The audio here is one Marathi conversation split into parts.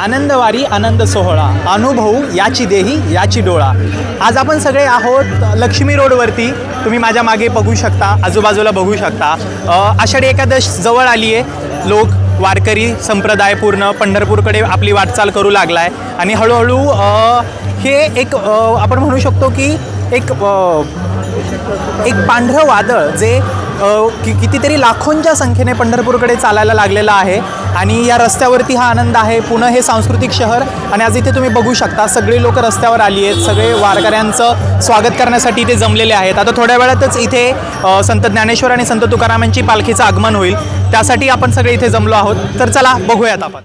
आनंदवारी आनंद सोहळा अनुभवू याची देही याची डोळा. आज आपण सगळे आहोत लक्ष्मी रोडवरती. तुम्ही माझ्या मागे बघू शकता आजूबाजूला बघू शकता. आषाढी एकादश जवळ आली आहे. लोक वारकरी संप्रदाय पूर्ण पंढरपूरकडे आपली वाटचाल करू लागला आहे आणि हळूहळू हे एक आपण म्हणू शकतो की एक एक पांढरं वादळ जे कि कितीतरी लाखोंच्या संख्येने पंढरपूरकडे चालायला लागलेलं आहे. आणि या रस्त्यावरती हा आनंद आहे. पुणे हे सांस्कृतिक शहर आणि आज इथे तुम्ही बघू शकता सगळी लोक रस्त्यावर आली आहेत. सगळे वारकऱ्यांचं स्वागत करण्यासाठी इथे जमलेले आहेत. आता थोड्या वेळातच इथे संत ज्ञानेश्वर आणि संत तुकारामांची पालखीचं आगमन होईल. त्यासाठी आपण सगळे इथे जमलो आहोत. तर चला बघूयात आपण.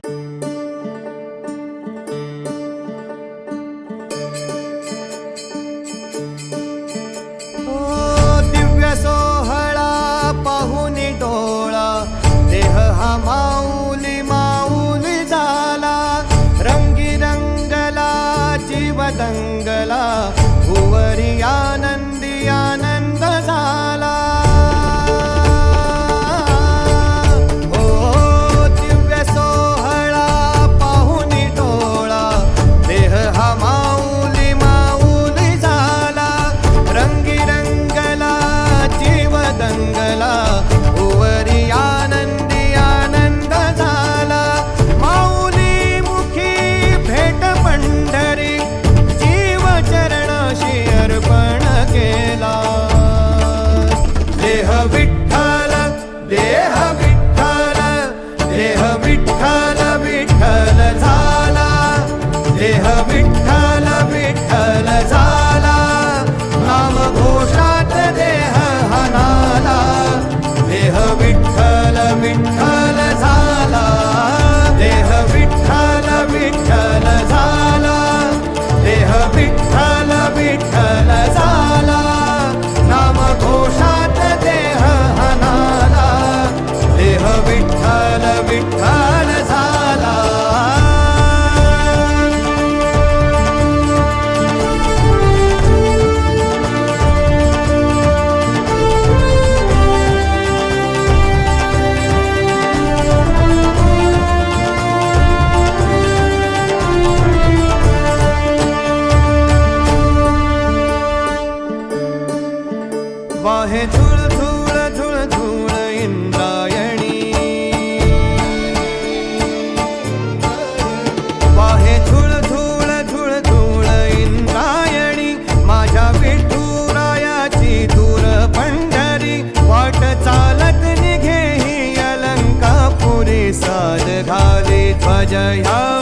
जया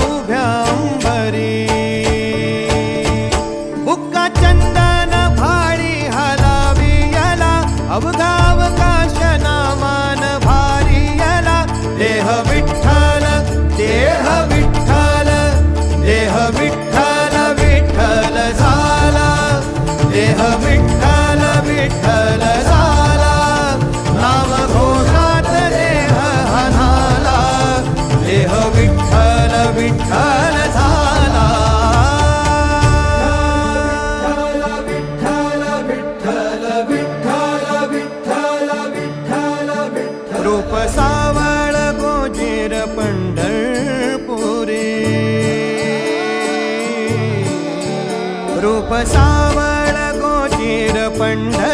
सावळ गोचिर पण्ड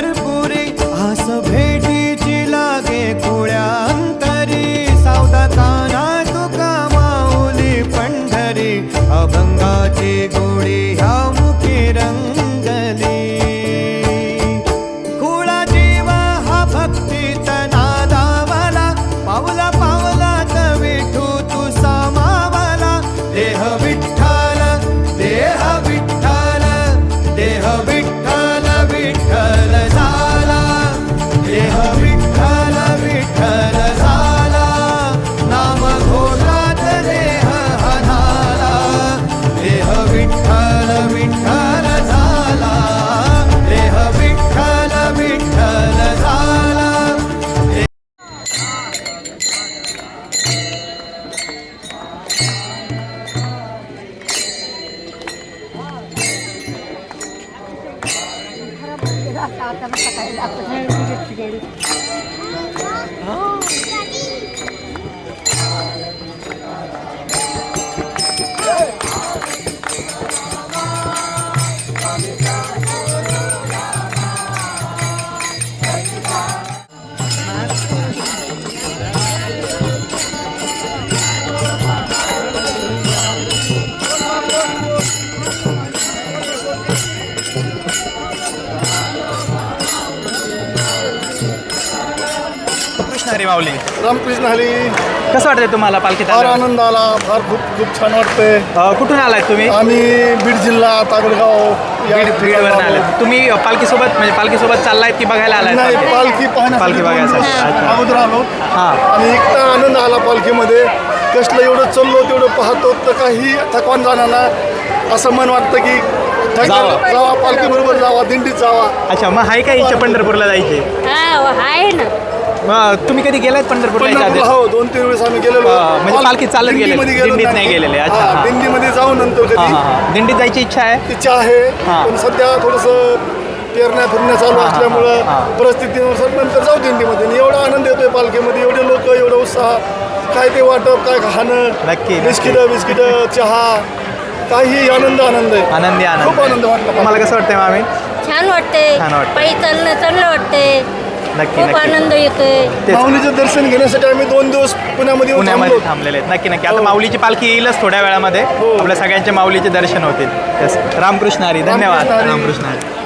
頭抱えるアップされる。माऊली. रामकृष्ण हरी. कसं वाटतंय तुम्हाला पालखीत फार आल्यावर? आनंद आला फार खूप खूप छान वाटतंय. अ, कुठून आलात तुम्ही? आम्ही बीड जिल्हा तागडगाव या बीड ठिकाणी बीडवरून आलो. आलात. तुम्ही पालखीसोबत म्हणजे पालखीसोबत चाललायत की बघायला आलाय नाही पालखी? पाहण्यासाठी पालखी बघायसाठी. अच्छा. अगोदर आलो. हां. आणि इतका आनंद आला पालखीमध्ये. कसलं एवढं चाललो तेवढं पाहतो तर काही थकवान जाणार ना असं मन वाटतं की थक- जावं. जावा पालखी बरोबर जावा दिंडीत जावा. अच्छा मग आहे का इच्छा पंढरपूरला जायची? हा आहे ना. मग तुम्ही कधी गेलात पंढरपूरला याच्या आधी? पंढरपूरला हो दोन तीन वेळेस आम्ही गेलेलो. हा, म्हणजे पाल- पालखीत चालत गेलेले, दिंडीमध्ये गेलो दिंडीत नाही गेलेले, अच्छा, हा. दिंडीमध्ये जाऊ नंतर हां कधी. हां हां. दिंडीत जायची इच्छा आहे? इच्छा आहे हा. पण सध्या थोडंसं पेरण्या फिरण्या चालू हा, हा, असल्यामुळं हा. परिस्थितीनुसार नंतर जाऊ दिंडीमध्ये. आणि एवढा आनंद येतोय पालखीमध्ये एवढे लोक एवढा उत्साह. काय ते वाटप काय खाणं नक्की, बिस्किटं बिस्किटं चहा काही आनंद आनंद आहे. आनंदी आनंद. खूप आनंद वाटला तुम्हाला कसं वाटतंय मामी? छान वाटते छान वाटते. पायी चालणं चांगलं वाटते नक्की खूप नक्की आनंद येतोय तेच. माऊलीचं दर्शन घेण्यासाठी आम्ही दोन दिवस पुण्यामध्ये येऊन पुण्यामध्ये थांबलो. थांबलेले आहेत नक्की नक्की आता हो. माऊलीची पालखी येईलच थोड्या वेळामध्ये हो. आपल्या सगळ्यांच्या माऊलीचे दर्शन होतील. रामकृष्ण हरी धन्यवाद रामकृष्ण हरी. रामकृष्ण हरी